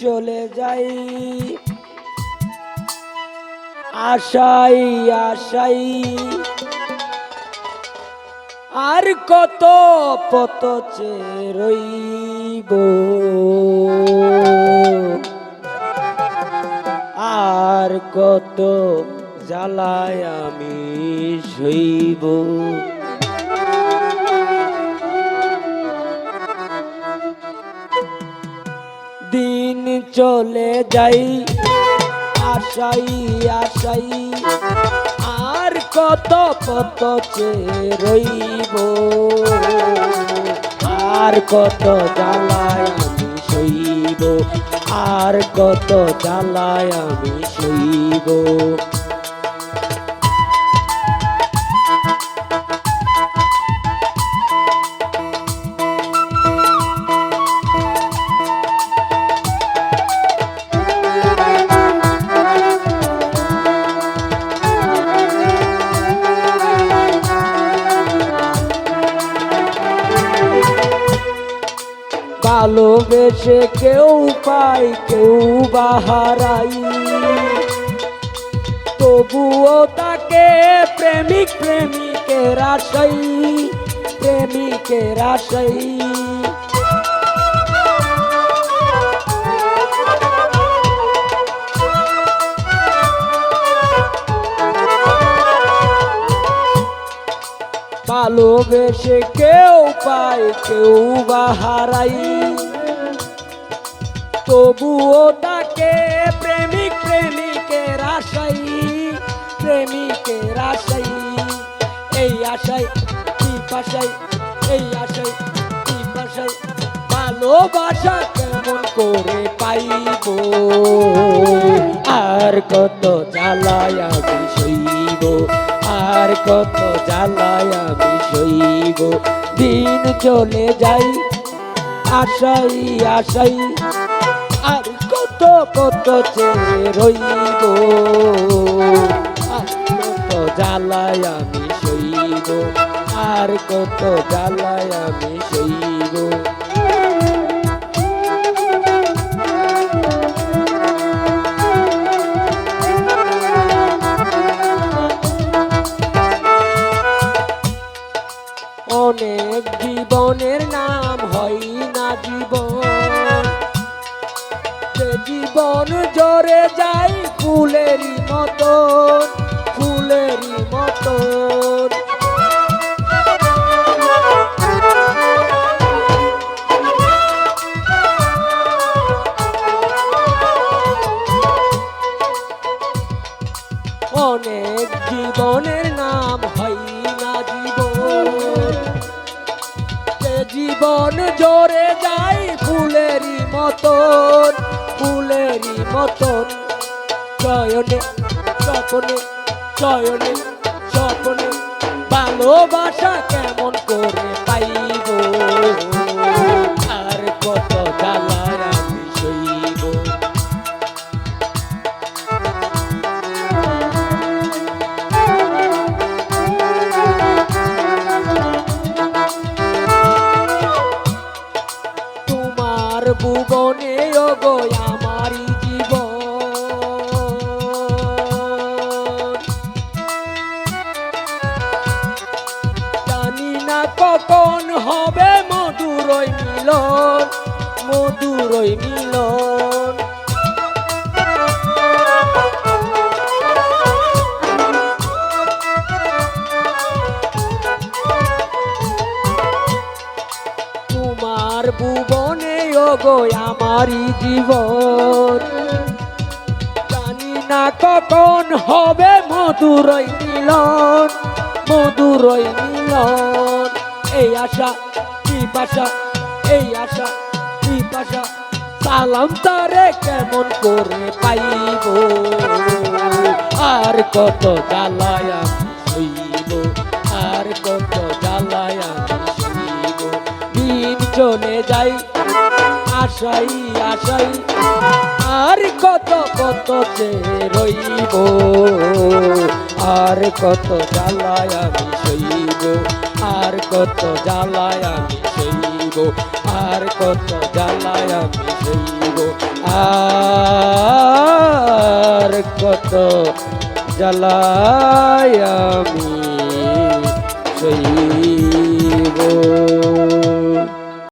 চলে যাই। আশাই আশাই। আর কত পত রইব। আর কত জ্বালায় আমি সইব চলে যাই। আশাই আশাই, আর কত কত রইব। আর কত জ্বালায় আমি সইব। আর কত জ্বালায় আমি সইব। ভালোবেসে কেউ পায়, কেউ বাহারাই তবুও তাকে প্রেমিক প্রেমিকের আশাই প্রেমিকের আশাই ভালোবেসে কেউ পায়, কেউ বাহারাই তবুও তাকে প্রেমিক প্রেমিকের আশাই প্রেমিকের আশাই। এই আশাই কি পাশাই এই আশাই কি পাশাই ভালোবাসা কেমন করে পাইব? আর কত জ্বালায় সইব? আর কত জ্বালায় সইব? দিন চলে যাই আশাই আশাই। কত কত চেয়ে রইব। কত জ্বালায় আমি সইব। আর কত জ্বালায় আমি সইব। অনেক জীবনের নাম হয় না জীবন। যে জীবন জরে যায় ফুলেরই মতন ফুলেরই মতন। অনেক জীবনের নাম হয় না জীবন। জীবন জোরে যায় ফুলেরই মতন মতন চয়নে স্বপনে চয়নে স্বপনে কেমন করে পাইব? আর কত জ্বালায় মধুরই মিলন মধুরই মিলন। তোমার ভুবনে গো আমারই জীবন। জানি না কখন হবে মধুরই মিলন মধুরই মিলন। এই আশা কি পাশা এই আশা কি পাশা সালাম তারে কেমন করে পাইব? আর কত জ্বালায় সইব, আর কত জ্বালায় সইব? দিন চলে যাই আশাই আশাই, আর কত কত চেয়ে রইব? আর কত জ্বালায় সইব, আর কত জ্বালায় সইব? আর কত জ্বালায় আমি সইব আর কত জ্বালায় আমি